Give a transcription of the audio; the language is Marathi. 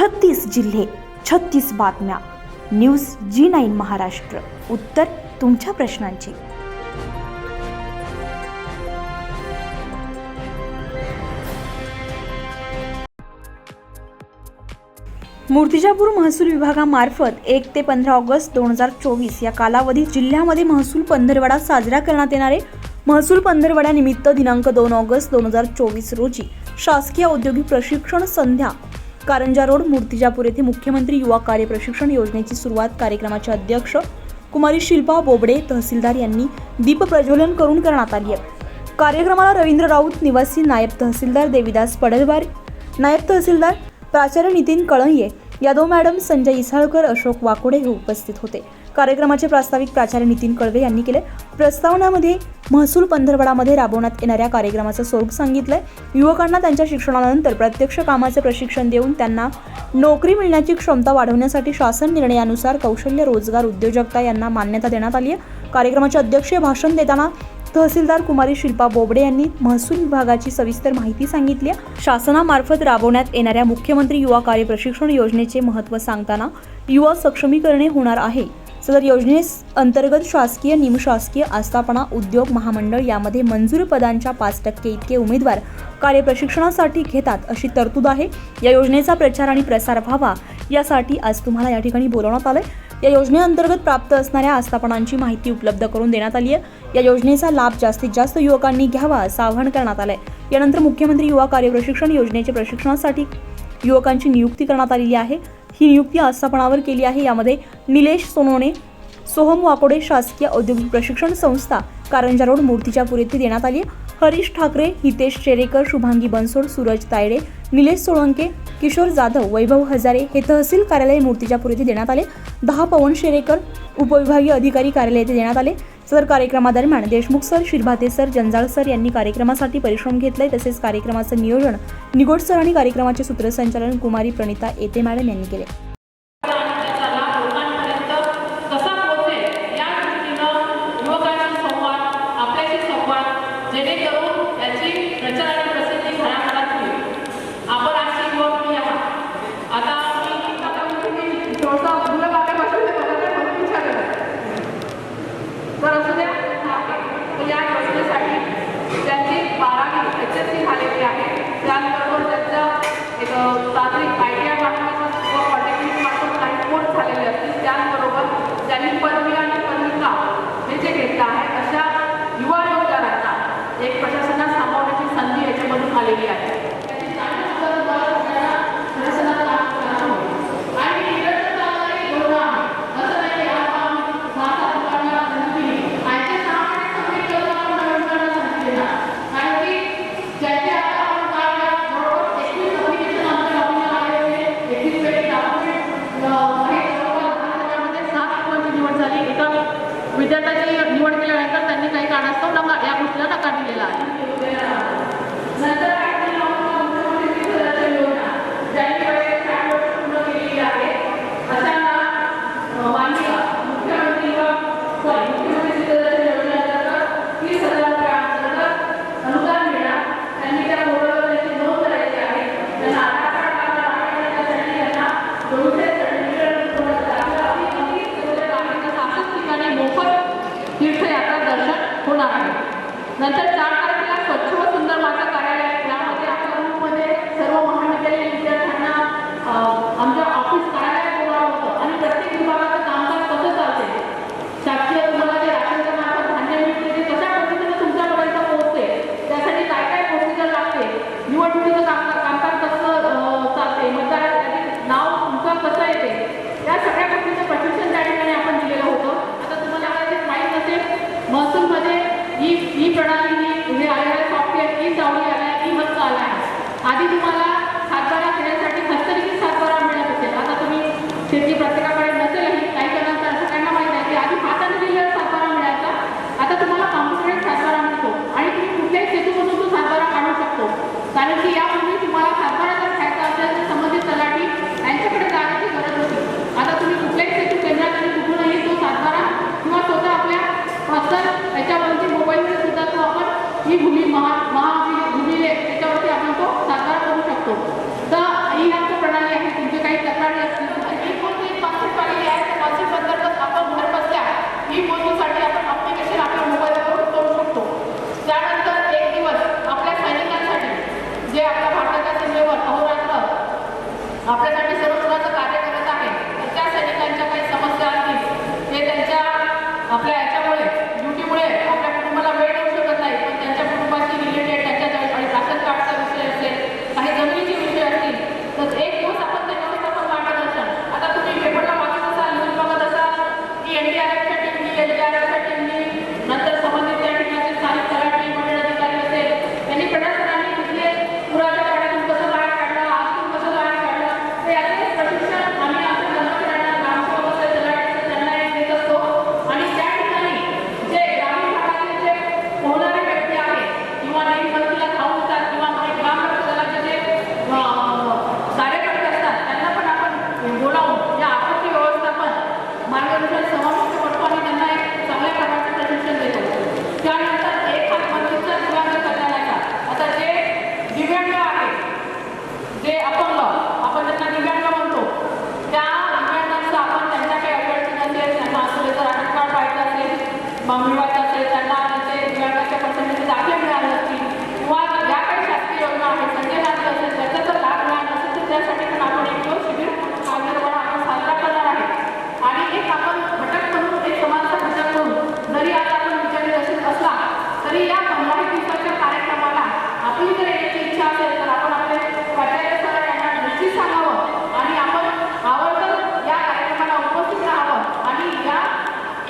छत्तीस जिल्हे छत्तीस बातम्या. News G nine Maharashtra. उत्तर तुमच्या प्रश्नांची. मूर्तिजापूर महसूल विभागामार्फत एक ते पंधरा ऑगस्ट दोन हजार चोवीस या कालावधीत जिल्ह्यामध्ये महसूल पंधरवडा साजरा करण्यात येणारे महसूल पंधरवड्यानिमित्त दिनांक दोन ऑगस्ट दोन हजार चोवीस रोजी शासकीय औद्योगिक प्रशिक्षण संध्या कारंजा रोड मूर्तिजापूर येथे मुख्यमंत्री युवा कार्य प्रशिक्षण योजनेची सुरुवात कार्यक्रमाचे अध्यक्ष कुमारी शिल्पा बोबडे तहसीलदार यांनी दीप प्रज्वलन करून करण्यात आली आहे. कार्यक्रमाला रवींद्र राऊत निवासी नायब तहसीलदार देविदास पडलवार नायब तहसीलदार प्राचार्य नितीन कळंये यादव मॅडम संजय इसाळकर अशोक वाकोडे हे उपस्थित होते. कार्यक्रमाचे प्रास्ताविक प्राचार्य नितीन कळवे यांनी केले. प्रस्तावनामध्ये महसूल पंधरवडामध्ये राबवण्यात येणाऱ्या कार्यक्रमाचं स्वरूप सांगितलंय. युवकांना त्यांच्या शिक्षणानंतर प्रत्यक्ष कामाचे प्रशिक्षण देऊन त्यांना नोकरी मिळण्याची क्षमता वाढवण्यासाठी शासन निर्णयानुसार कौशल्य रोजगार उद्योजकता यांना मान्यता देण्यात आली आहे. कार्यक्रमाचे अध्यक्षीय भाषण देताना तहसीलदार कुमारी शिल्पा बोबडे यांनी महसूल विभागाची सविस्तर माहिती सांगितली आहे. शासनामार्फत राबवण्यात येणाऱ्या मुख्यमंत्री युवा कार्य प्रशिक्षण योजनेचे महत्त्व सांगताना युवा सक्षमीकरणे होणार आहे. सदर योजनेस अंतर्गत शासकीय निमशासकीय आस्थापना उद्योग महामंडळ यामध्ये मंजूर पदांच्या पाच टक्के इतके उमेदवार कार्य प्रशिक्षणासाठी घेतात अशी तरतूद आहे. या योजनेचा प्रचार आणि प्रसार व्हावा यासाठी आज तुम्हाला या ठिकाणी बोलवण्यात आलंय. या योजनेअंतर्गत प्राप्त असणाऱ्या आस्थापनांची माहिती उपलब्ध करून देण्यात आली आहे या योजनेचा लाभ जास्तीत जास्त युवकांनी घ्यावा असं आवाहन करण्यात आलंय. यानंतर मुख्यमंत्री युवा कार्य प्रशिक्षण योजनेचे प्रशिक्षणासाठी युवकांची नियुक्ती करण्यात आलेली आहे. ही नियुक्ती आस्थापनावर केली आहे. यामध्ये निलेश सोनोने सोहम वाकोडे शासकीय औद्योगिक प्रशिक्षण संस्था कारंजा रोड मूर्तीच्या येथे देण्यात आली हरीश ठाकरे हितेश शेरेकर शुभांगी बनसोड सूरज तायडे निलेश सोळंके किशोर जाधव वैभव हजारे हे तहसील कार्यालय मूर्तिजापूर येथे देण्यात आले. दहा पवन शेरेकर उपविभागीय अधिकारी कार्यालय येथे देण्यात आले. सर कार्यक्रमादरम्यान Deshmukh sir Shirbhate sir Janjal sir यांनी कार्यक्रमासाठी परिश्रम घेतले तसेच कार्यक्रमाचं नियोजन निगोड सर आणि कार्यक्रमाचे सूत्रसंचालन कुमारी प्रणिता येते मॅडम यांनी केले त्याचा लाभ लोकांपर्यंत कसा पोहोचेल या दृष्टीनं युवकांशी संवाद आपल्याशी संवाद जेणेकरून याची प्रचार आणि प्रसिद्धी घराघरात होईल आपण अशी युवक मी आहात आता मी आता मी थोडसा मुलं मागेपासून ते मला काय म्हणून विचारलं तर असू द्या तर या योजनेसाठी त्यांची बारावी एच एस सी झालेली आहे त्याचबरोबर त्यांचं एक तांत्रिक Milan. नंतर चार तारखेला